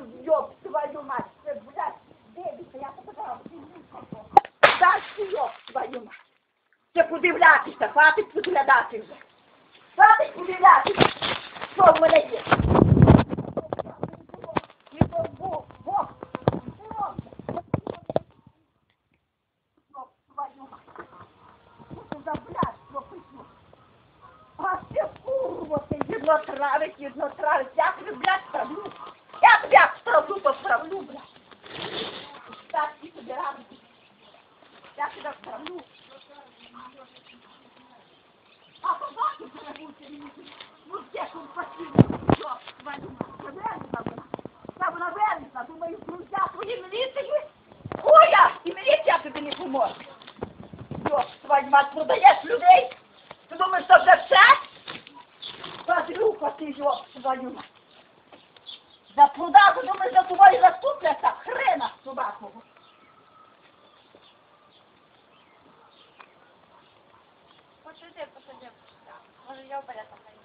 заставила списовую ёб твою мать. Це, блядь, дивіться, я тебе Дальше ёб твою мать. Це подивлятися, хватить подглядати вже. Хватить подивлятися, що в мене є. І то Бог, Бог, Бог. Ёб твою мать. Що це за блядь, що пишу? А ти курва, ти єдно травить, єдно травить. Я тобі, блядь, стравлю. А побачу. Ну, де ж? Що, твою мать, це верніса вона. Та вона верніса, думаю, друзя твої міліції. Хуя! І міліція тобі не поможе. Йо, твою мать, продаєш людей? Ти думаєш, що це все? Падлюка ти, йо, твою мать. За продажу, думаєш, за тобою заступляться? Хрена 不是这不是这不是这我是要不了咱们应